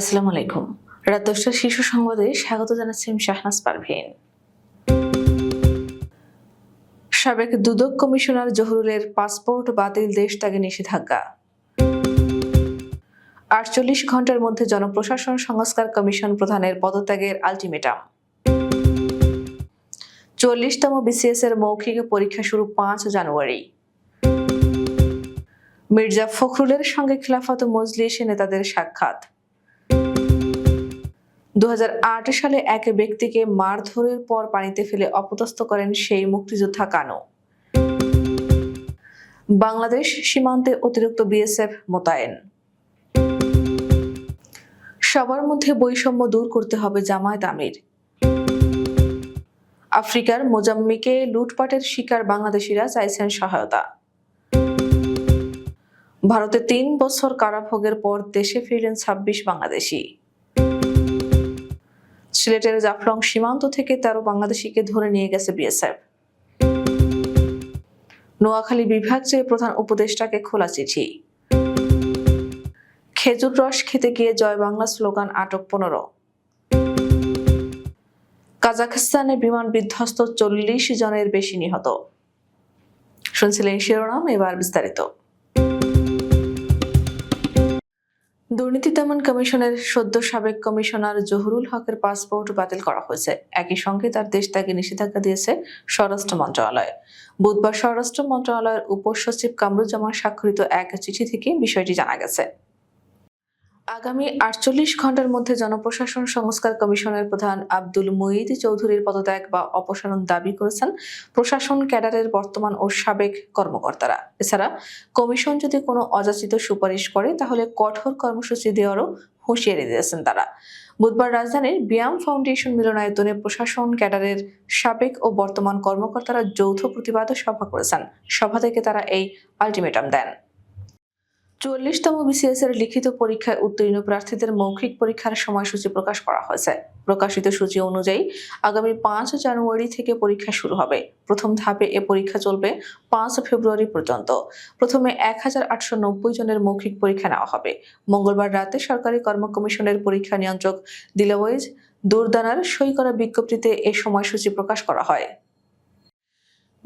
আসসালামু আলাইকুম। রাত দশটার শিশু সংবাদে স্বাগত জানাচ্ছি আমি শাহনাজ পারভীন। সাবেক দুদক কমিশনার জহুরুলের পাসপোর্ট বাতিল দেশ ত্যাগে নিষেধাজ্ঞা। আটচল্লিশ ঘণ্টার মধ্যে জনপ্রশাসন সংস্কার কমিশন প্রধানের পদত্যাগের আলটিমেটাম। চল্লিশতম বিসিএস এর মৌখিক পরীক্ষা শুরু পাঁচ জানুয়ারি। মির্জা ফখরুলের সঙ্গে খিলাফত মজলিস নেতাদের সাক্ষাৎ। দু হাজার আট সালে এক ব্যক্তিকে মারধরের পর পানিতে ফেলে অপদস্থ করেন সেই মুক্তিযোদ্ধা কানু। বাংলাদেশ সীমান্তে অতিরিক্ত বিএসএফ মোতায়েন। সবার মধ্যে বৈষম্য দূর করতে হবে জামায়াত আমির। আফ্রিকার মোজাম্মিকে লুটপাটের শিকার বাংলাদেশিরা চাইছেন সহায়তা। ভারতে তিন বছর কারাভোগের পর দেশে ফিরলেন ছাব্বিশ বাংলাদেশি। সিলেটের জাফলং সীমান্ত থেকে তেরো বাংলাদেশিকে ধরে নিয়ে গেছে বিএসএফ। নোয়াখালী বিভাগ চেয়ে প্রধান উপদেষ্টাকে খোলা চিঠি। খেজুর রস খেতে গিয়ে জয় বাংলা স্লোগান, আটক পনেরো। কাজাখস্তানে বিমান বিধ্বস্ত চল্লিশ জনের বেশি নিহত। শুনছিলেন শিরোনাম, এবার বিস্তারিত। দুর্নীতি দমন কমিশনের সদ্য সাবেক কমিশনার জহুরুল হকের পাসপোর্ট বাতিল করা হয়েছে। একই সঙ্গে তার দেশ ত্যাগে নিষেধাজ্ঞা দিয়েছে স্বরাষ্ট্র মন্ত্রণালয়। বুধবার স্বরাষ্ট্র মন্ত্রণালয়ের উপসচিব কামরুজ্জামান স্বাক্ষরিত এক চিঠি থেকে বিষয়টি জানা গেছে। আগামী আটচল্লিশ ঘণ্টার মধ্যে জনপ্রশাসন সংস্কার কমিশনের প্রধান আব্দুল মুঈদ চৌধুরীর পদত্যাগ বা অপসারণ দাবি করেছেন প্রশাসন, ক্যাডারের বর্তমান ও সাবেক কর্মকর্তারা। এছাড়া কমিশন যদি কোনো অযাচিত সুপারিশ করে, তাহলে কঠোর কর্মসূচি দেওয়ারও হুঁশিয়ারি দিয়েছেন তারা। বুধবার রাজধানীর ব্যায়াম ফাউন্ডেশন মিলনায়তনে প্রশাসন, ক্যাডারের সাবেক ও বর্তমান কর্মকর্তারা যৌথ প্রতিবাদ সভা করেছেন। সভা থেকে তারা এই আলটিমেটাম দেন। চুয়াল্লিশতম বিসিএস এর লিখিত পরীক্ষায় উত্তীর্ণ প্রার্থীদের মৌখিক পরীক্ষার সময়সূচি প্রকাশ করা হয়েছে। প্রকাশিত সূচি অনুযায়ী আগামী পাঁচ জানুয়ারি থেকে পরীক্ষা শুরু হবে। প্রথম ধাপে এ পরীক্ষা চলবে পাঁচ ফেব্রুয়ারি পর্যন্ত। প্রথমে এক হাজার আটশো নব্বই জনের মৌখিক পরীক্ষা নেওয়া হবে। মঙ্গলবার রাতে সরকারি কর্ম কমিশনের পরীক্ষা নিয়ন্ত্রক দিলাওয়াইজ দুর্দানার সই করা বিজ্ঞপ্তিতে এ সময়সূচি প্রকাশ করা হয়।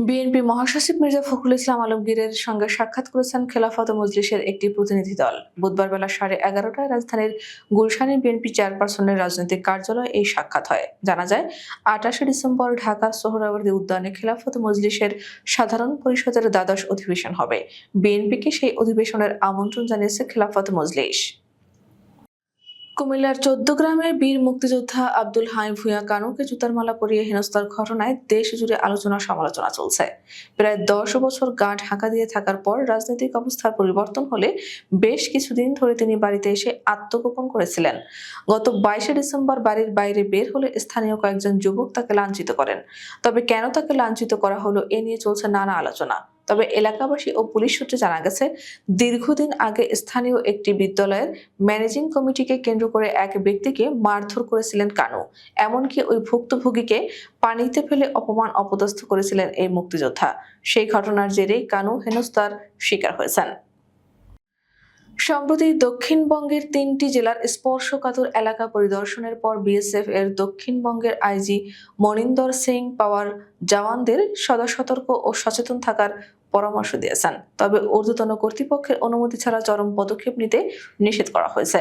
বিএনপি মহাসচিব মির্জা ফখরুল ইসলাম আলমগীরের সঙ্গে সাক্ষাৎ করেছেন খেলাফত মজলিসের একটি প্রতিনিধি দল। বুধবার বেলা সাড়ে এগারোটায় রাজধানীর গুলশানে বিএনপি চেয়ারপারসনের রাজনৈতিক কার্যালয়ে এই সাক্ষাৎ হয়। জানা যায়, আঠাশে ডিসেম্বর ঢাকার সোহরাওয়ার্দী উদ্যানে খেলাফত মজলিসের সাধারণ পরিষদের দ্বাদশ অধিবেশন হবে। বিএনপিকে সেই অধিবেশনের আমন্ত্রণ জানিয়েছে খেলাফত মজলিস। কুমিল্লার গ্রামের বীর মুক্তিযোদ্ধা আব্দুল হাই ভুঁইয়া কানুকে জুতার মালা পরিয়ে হেনস্থার ঘটনায় দেশ জুড়ে আলোচনা সমালোচনা চলছে। প্রায় দশ বছর গা ঢাকা দিয়ে থাকার পর রাজনৈতিক অবস্থার পরিবর্তন হলে বেশ কিছুদিন ধরে তিনি বাড়িতে এসে আত্মগোপন করেছিলেন। গত বাইশে ডিসেম্বর বাড়ির বাইরে বের হলে স্থানীয় কয়েকজন যুবক তাকে লাঞ্ছিত করেন। তবে কেন তাকে লাঞ্ছিত করা হলো এ নিয়ে চলছে নানা আলোচনা। তবে এলাকাবাসী ও পুলিশ সূত্রে জানা গেছে, দীর্ঘদিন আগে স্থানীয় একটি বিদ্যালয়ের ম্যানেজিং কমিটিকে কেন্দ্র করে এক ব্যক্তিকে মারধর করেছিলেন কানু। এমনকি ওই ভুক্তভোগীকে পানিতে ফেলে অপমান অপদস্থ করেছিলেন এই মুক্তিযোদ্ধা। সেই ঘটনার জেরেই কানু হেনস্তার শিকার হয়েছেন। সম্প্রতি দক্ষিণবঙ্গের তিনটি জেলার স্পর্শকাতর এলাকা পরিদর্শনের পর বিএসএফ এর দক্ষিণবঙ্গের আইজি মনিন্দর সিং পাওয়ার জওয়ানদের সদা সতর্ক ও সচেতন থাকার পরামর্শ দিয়েছেন। তবে ঊর্ধ্বতন কর্তৃপক্ষের অনুমতি ছাড়া চরম পদক্ষেপ নিতে নিষেধ করা হয়েছে।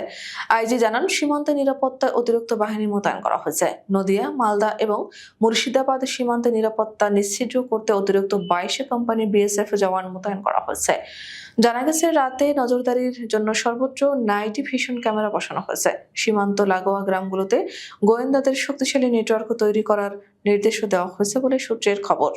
আইজি জানান, সীমান্তে নিরাপত্তায় অতিরিক্ত বাহিনী মোতায়েন করা হয়েছে। নদিয়া, মালদা এবং মুর্শিদাবাদ সীমান্তে নিরাপত্তা নিশ্চিত করতে অতিরিক্ত বাইশে কোম্পানি বিএসএফ জওয়ান মোতায়েন করা হয়েছে। জানা গেছে, রাতে নজরদারির জন্য সর্বোচ্চ নাইটি ভিশন ক্যামেরা বসানো হয়েছে। সীমান্ত লাগোয়া গ্রামগুলোতে গোয়েন্দাদের শক্তিশালী নেটওয়ার্ক তৈরি করার নির্দেশও দেওয়া হয়েছে বলে সূত্রের খবর।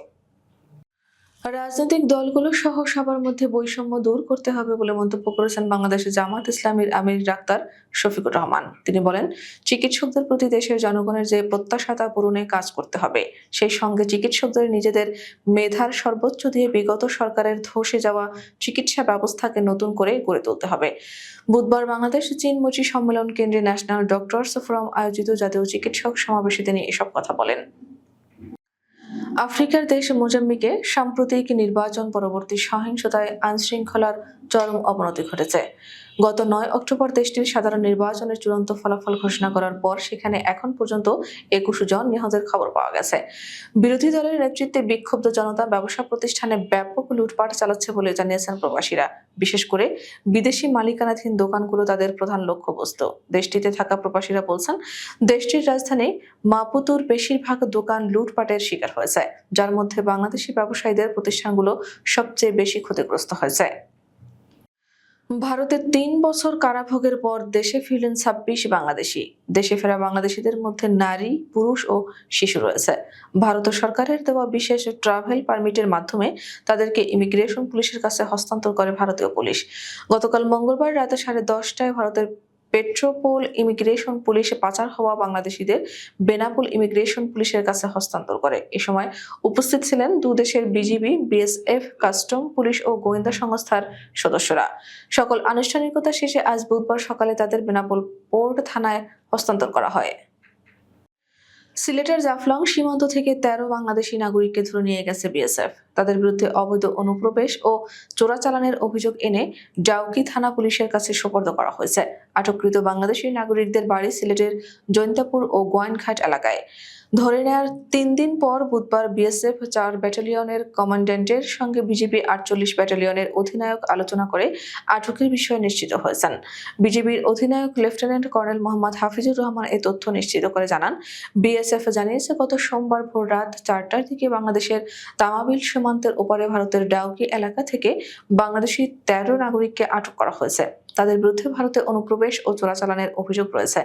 রাজনৈতিক দলগুলো সহ সবার মধ্যে বৈষম্য দূর করতে হবে বলে মন্তব্য করেছেন বাংলাদেশের জামাত ইসলামীর আমির ডাক্তার শফিকুর রহমান। তিনি বলেন, চিকিৎসকদের প্রতি দেশের জনগণের যে প্রত্যাশা তা পূরণে কাজ করতে হবে, সেই সঙ্গে চিকিৎসকদের নিজেদের মেধার সর্বোচ্চ দিয়ে বিগত সরকারের ধসে যাওয়া চিকিৎসা ব্যবস্থাকে নতুন করে গড়ে তুলতে হবে। বুধবার বাংলাদেশ চীন মুচি সম্মেলন কেন্দ্রে ন্যাশনাল ডক্টরস ফোরাম আয়োজিত জাতীয় চিকিৎসক সমাবেশে তিনি এসব কথা বলেন। আফ্রিকার দেশ মোজাম্বিকে সাম্প্রতিক নির্বাচন পরবর্তী সহিংসতায় আইনশৃঙ্খলার চরম অবনতি ঘটেছে। গত নয় অক্টোবর দেশটির সাধারণ নির্বাচনের চূড়ান্ত ফলাফল ঘোষণা করার পর সেখানে এখন পর্যন্ত একুশ জন নিহতের খবর পাওয়া গেছে। বিরোধী দলের নেতৃত্বে বিক্ষুব্ধ জনতা ব্যবসা প্রতিষ্ঠানে ব্যাপক লুটপাট চালাচ্ছে বলে জানিয়েছেন প্রবাসীরা। বিশেষ করে বিদেশি মালিকানাধীন দোকানগুলো তাদের প্রধান লক্ষ্যবস্তু। দেশটিতে থাকা প্রবাসীরা বলছেন, দেশটির রাজধানী মাপুতুর বেশিরভাগ দোকান লুটপাটের শিকার হয়েছে, যার মধ্যে বাংলাদেশি ব্যবসায়ীদের প্রতিষ্ঠানগুলো সবচেয়ে বেশি ক্ষতিগ্রস্ত হয়েছে। ভারতে তিন বছর কারাভোগের পর দেশে ফিরলেন ছাব্বিশ বাংলাদেশি। দেশে ফেরা বাংলাদেশিদের মধ্যে নারী, পুরুষ ও শিশু রয়েছে। ভারত সরকারের দেওয়া বিশেষ ট্রাভেল পারমিটের মাধ্যমে তাদেরকে ইমিগ্রেশন পুলিশের কাছে হস্তান্তর করে ভারতীয় পুলিশ। গতকাল মঙ্গলবার রাতে সাড়ে দশটায় ভারতের পেট্রোপোল ইমিগ্রেশন পুলিশে পাচার হওয়া বাংলাদেশিদের বেনাপুল ইমিগ্রেশন পুলিশের কাছে হস্তান্তর করে। এ সময় উপস্থিত ছিলেন দেশের বিজিবি, বিএসএফ, কাস্টম পুলিশ ও গোয়েন্দা সংস্থার সদস্যরা। সকল আনুষ্ঠানিকতা শেষে আজ বুধবার সকালে তাদের বেনাপোল পোর্ট থানায় হস্তান্তর করা হয়। সিলেটের জাফলং সীমান্ত থেকে তেরো বাংলাদেশি নাগরিককে ধরে নিয়ে গেছে বিএসএফ। তাদের বিরুদ্ধে অবৈধ অনুপ্রবেশ ও চোরাচালানের অভিযোগ এনে ডাউকি থানা পুলিশের কাছে সোপর্দ করা হয়েছে। আটককৃত বাংলাদেশি নাগরিকদের বাড়ি সিলেটের জৈন্তাপুর ও গোয়াইনঘাট এলাকায়। ধরে নেয়ার তিন দিন পর বুধবার বিএসএফ চার ব্যাটালিয়নের কমান্ড্যান্টের সঙ্গে বিজেপি আটচল্লিশ ব্যাটালিয়নের অধিনায়ক আলোচনা করে আটকের বিষয়ে নিশ্চিত হয়েছেন। বিজেপির অধিনায়ক লেফটেন্যান্ট কর্নেল মোহাম্মদ হাফিজুর রহমান এ তথ্য নিশ্চিত করে জানান, বিএসএফ জানিয়েছে, গত সোমবার ভোর রাত চারটার দিকে বাংলাদেশের তামাবিল সীমান্তের ওপারে ভারতের ডাউকি এলাকা থেকে বাংলাদেশি তেরো নাগরিককে আটক করা হয়েছে। তাদের বিরুদ্ধে ভারতে অনুপ্রবেশ ও চোরাচালানের অভিযোগ রয়েছে।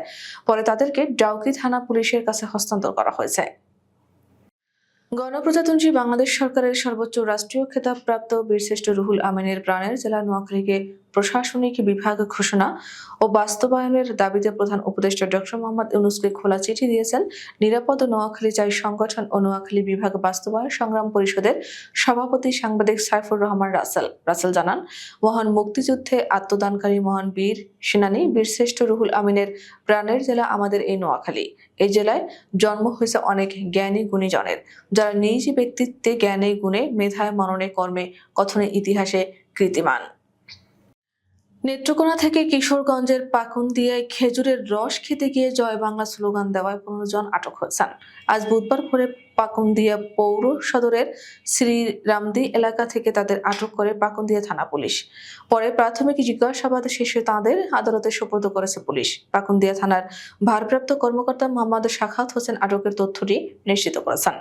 পরে তাদেরকে ডাউকি থানা পুলিশের কাছে হস্তান্তর করা হয়েছে। গণপ্রজাতন্ত্রী বাংলাদেশ সরকারের সর্বোচ্চ রাষ্ট্রীয় খেতাবপ্রাপ্ত বীরশ্রেষ্ঠ রুহুল আমিনের প্রাণের জেলা নোয়াখালীকে প্রশাসনিক বিভাগ ঘোষণা ও বাস্তবায়নের দাবিতে প্রধান উপদেষ্টা ডক্টর মোহাম্মদ ইউনুসকে খোলা চিঠি দিয়েছেন। নিরাপদ নোয়াখালী চাই সংগঠন ও নোয়াখালী বিভাগ বাস্তবায়ন সংগ্রাম পরিষদের সভাপতি সাংবাদিক সাইফুর রহমান রাসেল। রাসেল জানান, মহান মুক্তিযুদ্ধে আত্মদানকারী মহান বীর সেনানী বীরশ্রেষ্ঠ রুহুল আমিনের প্রাণের জেলা আমাদের এই নোয়াখালী। এই জেলায় জন্ম হয়েছে অনেক জ্ঞানী গুণীজনের। যারা নিজ ব্যক্তিত্বে জ্ঞানে গুণে, মেধায় মননে কর্মে, কথনে ইতিহাসে কৃতিমান। নেত্রকোনা থেকে কিশোরগঞ্জের পাকুন্দিয়ায় খেজুরের রস খেতে গিয়ে জয় বাংলা স্লোগান দেওয়ায় পনেরো জন আটক হয়েছেন। আজ বুধবার ভোরে পাকুন্দিয়া পৌর সদরের শ্রীরামদি এলাকা থেকে তাদের আটক করে পাকুন্দিয়া থানা পুলিশ। পরে প্রাথমিক জিজ্ঞাসাবাদ শেষে তাঁদের আদালতে সোপর্দ করেছে পুলিশ। পাকুন্দিয়া থানার ভারপ্রাপ্ত কর্মকর্তা মোহাম্মদ শাখাত হোসেন আটকের তথ্যটি নিশ্চিত করেছেন।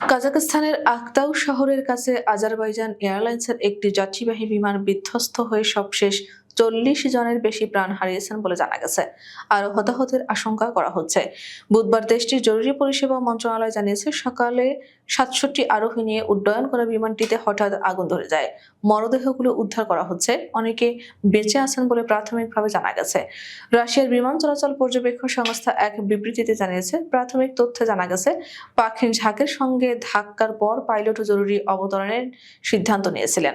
কাজাকিস্তানের আক্তাউ শহরের কাছে আজারবাইজান এয়ারলাইন্সের একটি যাত্রীবাহী বিমান বিধ্বস্ত হয়ে সবশেষ চল্লিশ জনের বেশি প্রাণ হারিয়েছেন বলে জানা গেছে। আরও হতাহতের আশঙ্কা করা হচ্ছে। বুধবার দেশটির জরুরি পরিষেবা মন্ত্রণালয় জানিয়েছে, সকালে সাতষট্টি আরোহী নিয়ে উড্ডয়ন করা বিমানটিতে হঠাৎ আগুন ধরে যায়। মরদেহগুলো উদ্ধার করা হচ্ছে। অনেকে বেঁচে আছেন বলে প্রাথমিকভাবে জানা গেছে। রাশিয়ার বিমান চলাচল পর্যবেক্ষণ সংস্থা এক বিবৃতিতে জানিয়েছে, প্রাথমিক তথ্যে জানা গেছে পাখির ঝাঁকের সঙ্গে ধাক্কার পর পাইলট জরুরি অবতরণের সিদ্ধান্ত নিয়েছিলেন।